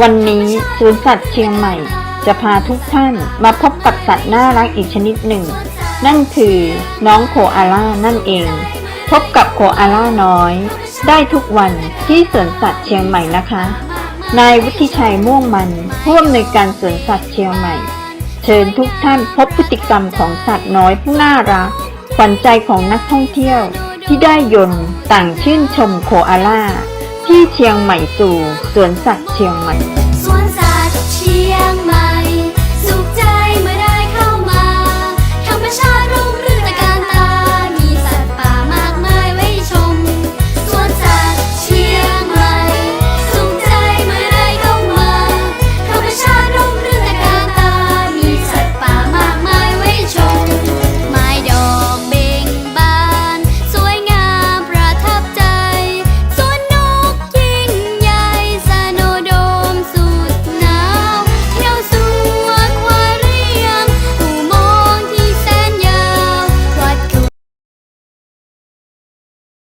วันนี้สวนสัตว์เชียงใหม่ จะพาทุกท่านมาพบกับสัตว์น่ารักอีกชนิดหนึ่ง นั่นคือน้องโคอาล่านั่นเอง พบกับโคอาล่าน้อย ได้ทุกวันที่สวนสัตว์เชียงใหม่นะคะ นายวุฒิชัยม่วงมันผู้อำนวยการสวนสัตว์เชียงใหม่ เชิญทุกท่านพบพฤติกรรมของสัตว์น้อยผู้น่ารักขวัญใจของนักท่องเที่ยวที่ได้ยนต์ต่างชื่นชมโคอาล่า ที่เชียงใหม่สู่สวนสัตว์เชียงใหม่